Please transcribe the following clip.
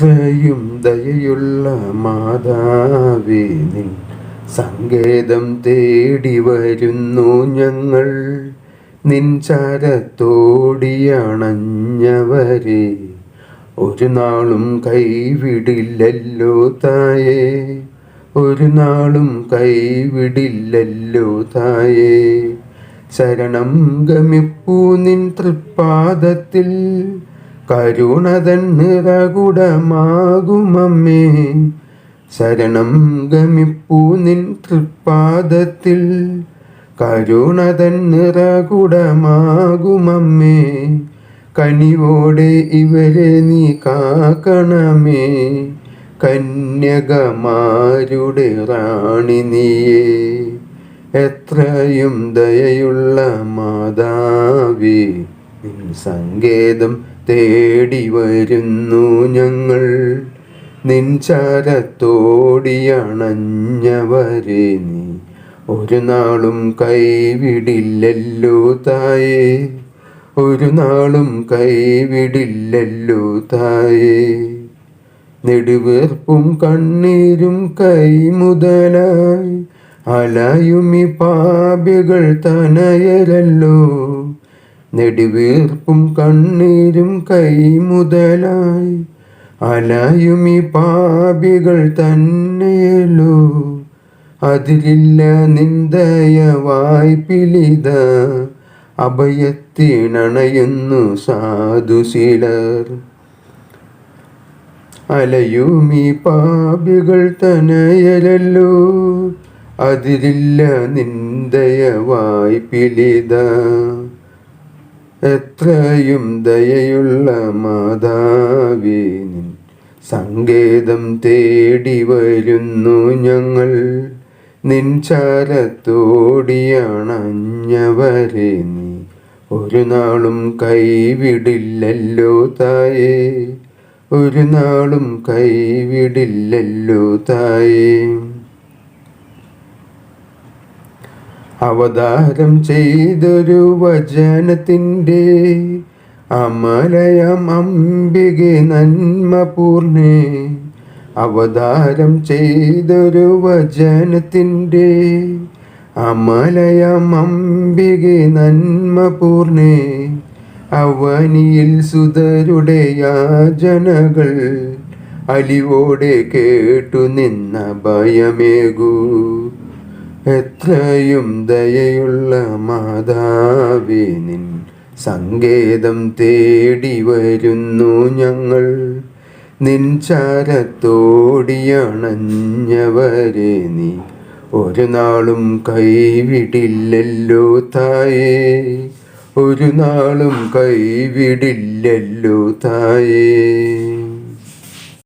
എത്രയും ദയയുള്ള മാതാവിനി സങ്കേതം തേടി വരുന്നു ഞങ്ങൾ. നിൻ ചരത്തോടിയണഞ്ഞവരെ ഒരു നാളും കൈവിടില്ലല്ലോ തായേ. ഒരു നാളും കൈവിടില്ലല്ലോ തായേ. ശരണം ഗമിപ്പൂ നിൻ തൃപ്പാദത്തിൽ കരുണതൻ നിറകുടമാകുമമ്മേ ശരണം ഗമിപ്പൂ നിൻ തൃപ്പാദത്തിൽ. കരുണതൻ നിറകുടമാകുമമ്മേ കനിവോടെ ഇവരെ നീ കാക്കണമേ. കന്യകമാരുടെ റാണി നീയേ. എത്രയും ദയയുള്ള മാതാവേ. നിൻ സങ്കേതം തേടി വരുന്നു ഞങ്ങൾ. നിൻ ചരത്തോടിയണഞ്ഞവരെ നീ ഒരു നാളും കൈവിടില്ലല്ലോ തായേ. ഒരു നാളും കൈവിടില്ലല്ലോ തായേ. നെടുവീർപ്പും കണ്ണീരും കൈമുതലായി അലയുമി പാപികൾ തനയരല്ലോ. നെടുവീർപ്പും കണ്ണീരും കൈമുതലായി അലയുമി പാപികൾ തന്നെയല്ലോ. അതിലില്ല നിന്ദയ വായ്പിലിത അഭയത്തിണണയുന്നു സാധുശീലർ. അലയുമി പാപികൾ തനയലല്ലോ അതിലില്ല നിന്ദയ വായ്പിലിത എത്രയും ദയയുള്ള മാതാവിനിൻ സങ്കേതം തേടി വരുന്നു ഞങ്ങൾ. നിൻ ചാരത്തോടിയണഞ്ഞവരെ നീ ഒരു നാളും കൈവിടില്ലല്ലോ തായേ. ഒരു നാളും കൈവിടില്ലല്ലോ തായേ. അവതാരം ചെയ്തൊരു വചനത്തിന്റെ അമലയം അംബികെ നന്മ പൂർണേ. അവതാരം ചെയ്തൊരു വചനത്തിന്റെ അമലയം അംബികെ നന്മ പൂർണേ. അവനിയിൽ സുതരുടെ യാചനകൾ അലിവോടെ കേട്ടു നിന്ന ഭയമേകൂ. എത്രയും ദയയുള്ള മാതാവിനിൻ സങ്കേതം തേടി വരുന്നു ഞങ്ങൾ. നിൻ ചാരത്തോടിയണഞ്ഞവരെ നീ ഒരു നാളും കൈവിടില്ലല്ലോ തായേ. ഒരു നാളും കൈവിടില്ലല്ലോ തായേ.